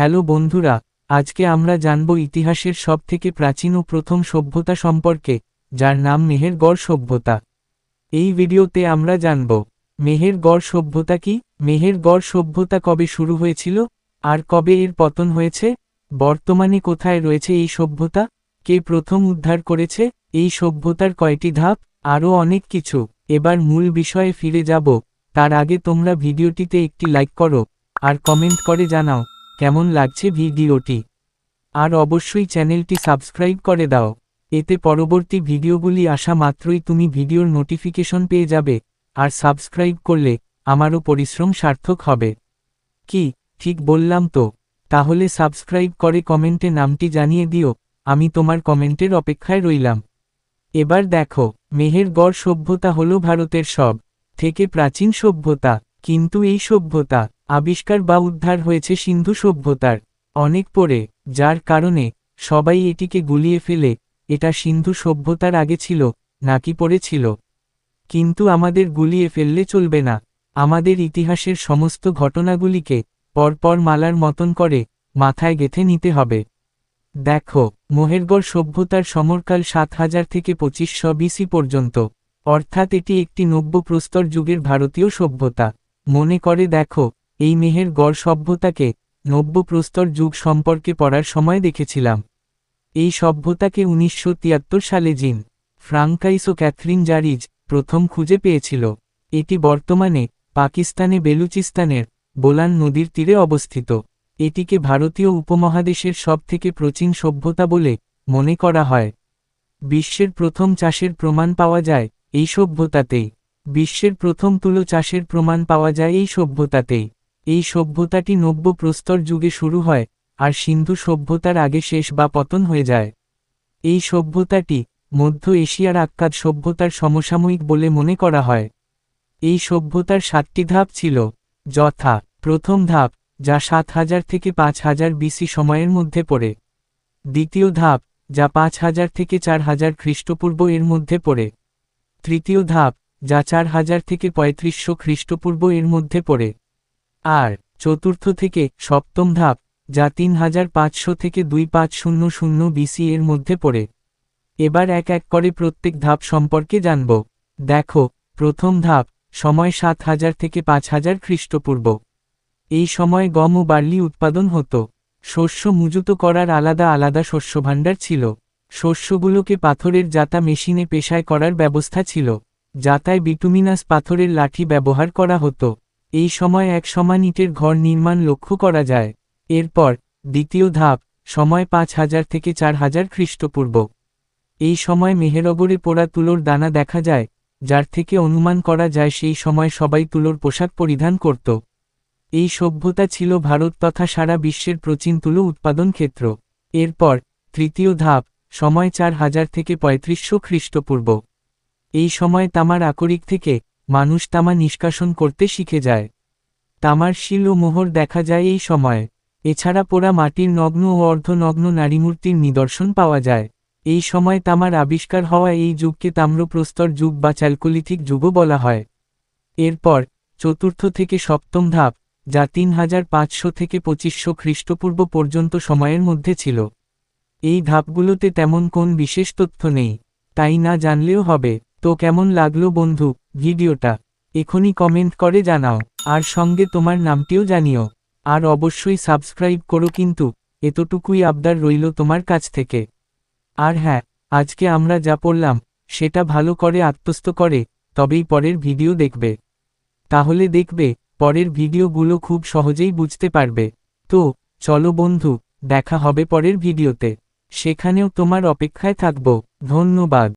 Hello বন্ধুরা, আজকে আমরা জানব ইতিহাসের সব থেকে প্রাচীন ও প্রথম সভ্যতা সম্পর্কে, যার নাম মেহেরগড় সভ্যতা। এই ভিডিওতে আমরা জানব মেহেরগড় সভ্যতা কি মেহেরগড় সভ্যতা কবে শুরু হয়েছিল, আর কবে এর পতন হয়েছে, বর্তমানে কোথায় রয়েছে এই সভ্যতা, কে প্রথম উদ্ধার করেছে, এই সভ্যতার কয়টি ধাপ, আরও অনেক কিছু। এবার মূল বিষয়ে ফিরে যাব, তার আগে তোমরা ভিডিওটিতে একটি লাইক করো, আর কমেন্ট করে জানাও। কেমন লাগছে ভিডিওটি? আর অবশ্যই চ্যানেলটি সাবস্ক্রাইব করে দাও। এতে পরবর্তী ভিডিওগুলি আসা মাত্রই তুমি ভিডিওর নোটিফিকেশন পেয়ে যাবে। আর সাবস্ক্রাইব করলে আমারও পরিশ্রম সার্থক হবে। কি? ঠিক বললাম তো। তাহলে সাবস্ক্রাইব করে কমেন্টে নামটি জানিয়ে দিও। আমি তোমার কমেন্টের অপেক্ষায় রইলাম। এবার দেখো মেহেরগড় সভ্যতা হল ভারতের সব থেকে প্রাচীন সভ্যতা। কিন্তু এই সভ্যতা আবিষ্কার বা উদ্ধার হয়েছে সিন্ধু সভ্যতার অনেক পরে, যার কারণে সবাই এটিকে গুলিয়ে ফেলে, এটা সিন্ধু সভ্যতার আগে ছিল, নাকি পরে ছিল। কিন্তু আমাদের গুলিয়ে ফেললে চলবে না, আমাদের ইতিহাসের সমস্ত ঘটনাগুলিকে পরপর মালার মতন করে মাথায় গেথে নিতে হবে। দেখো, মোহেরগড় সভ্যতার সমরকাল সাত হাজার থেকে পঁচিশশো বিসি পর্যন্ত, অর্থাৎ এটি একটি নব্য প্রস্তর যুগের ভারতীয় সভ্যতা। মনে করে দেখো এই মেহের গড় সভ্যতাকে নব্য প্রস্তর যুগ সম্পর্কে পড়ার সময় দেখেছিলাম। এই সভ্যতাকে উনিশশো তিয়াত্তর সালে জিন ফ্রাঙ্কাইস ও ক্যাথরিন জারিজ প্রথম খুঁজে পেয়েছিল। এটি বর্তমানে পাকিস্তানে বেলুচিস্তানের বোলান নদীর তীরে অবস্থিত। এটিকে ভারতীয় উপমহাদেশের সবথেকে প্রাচীন সভ্যতা বলে মনে করা হয়। বিশ্বের প্রথম চাষের প্রমাণ পাওয়া যায় এই সভ্যতাতেই। বিশ্বের প্রথম তুলো চাষের প্রমাণ পাওয়া যায় এই সভ্যতাতেই। এই সভ্যতাটি নব্য প্রস্তর যুগে শুরু হয়, আর সিন্ধু সভ্যতার আগে শেষ বা পতন হয়ে যায়। এই সভ্যতাটি মধ্য এশিয়ার আক্কাদ সভ্যতার সমসাময়িক বলে মনে করা হয়। এই সভ্যতার সাতটি ধাপ ছিল, যথা প্রথম ধাপ, যা সাত হাজার থেকে পাঁচ হাজার বিসি সময়ের মধ্যে পড়ে। দ্বিতীয় ধাপ, যা পাঁচ হাজার থেকে চার হাজার খ্রিস্টপূর্ব এর মধ্যে পড়ে। তৃতীয় ধাপ, যা চার হাজার থেকে পঁয়ত্রিশশো খ্রিস্টপূর্ব এর মধ্যে পড়ে। আর চতুর্থ থেকে সপ্তম ধাপ, যা তিন হাজার পাঁচশো থেকে দুই পাঁচ শূন্য শূন্য বিসি এর মধ্যে পড়ে। এবার এক এক করে প্রত্যেক ধাপ সম্পর্কে জানব। দেখো, প্রথম ধাপ, সময় সাত হাজার থেকে পাঁচ হাজার খ্রিস্টপূর্ব। এই সময় গম ও বার্লি উৎপাদন হতো। শস্য মুজুত করার আলাদা আলাদা শস্যভাণ্ডার ছিল। শস্যগুলোকে পাথরের জাতা মেশিনে পেশায় করার ব্যবস্থা ছিল। জাতায় বিটুমিনাস পাথরের লাঠি ব্যবহার করা হতো। এই সময় এক সমান ইটের ঘর নির্মাণ লক্ষ্য করা যায়। এরপর, দ্বিতীয় ধাপ, সময় পাঁচ হাজার থেকে চার হাজার খ্রিস্টপূর্ব। এই সময় মেহেরগরে পোড়া তুলোর দানা দেখা যায়, যার থেকে অনুমান করা যায় সেই সময় সবাই তুলোর পোশাক পরিধান করত। এই সভ্যতা ছিল ভারত তথা সারা বিশ্বের প্রাচীন তুলো উৎপাদন ক্ষেত্র। এরপর, তৃতীয় ধাপ, সময় চার হাজার থেকে পঁয়ত্রিশশো খ্রিস্টপূর্ব। এই সময় তামার আকরিক থেকে মানুষ তামা নিষ্কাশন করতে শিখে যায়। তামার শিল ও মোহর দেখা যায় এই সময়। এছাড়া পোড়া মাটির নগ্ন ও অর্ধনগ্ন নারীমূর্তির নিদর্শন পাওয়া যায়। এই সময় তামার আবিষ্কার হওয়া এই যুগকে তাম্রপ্রস্তর যুগ বা চ্যালকোলিথিক যুগও বলা হয়। এরপর, চতুর্থ থেকে সপ্তম ধাপ, যা তিন হাজার পাঁচশো থেকে পঁচিশশো খ্রিস্টপূর্ব পর্যন্ত সময়ের মধ্যে ছিল। এই ধাপগুলোতে তেমন কোন বিশেষ তথ্য নেই। তাই না জানলেও হবে। তো কেমন লাগল বন্ধু? ভিডিওটা এখনই কমেন্ট করে জানাও, আর সঙ্গে তোমার নামটিও জানিও, আর অবশ্যই সাবস্ক্রাইব করো কিন্তু, এতটুকুই আবদার রইল তোমার কাছ থেকে। আর হ্যাঁ আজকে আমরা যা পড়লাম, সেটা ভালো করে আত্মস্থ করে, তবেই পরের ভিডিও দেখবে। তাহলে দেখবে, পরের ভিডিওগুলো খুব সহজেই বুঝতে পারবে। তো, চলো বন্ধু, দেখা হবে পরের ভিডিওতে। সেখানেও তোমার অপেক্ষায় থাকব। ধন্যবাদ।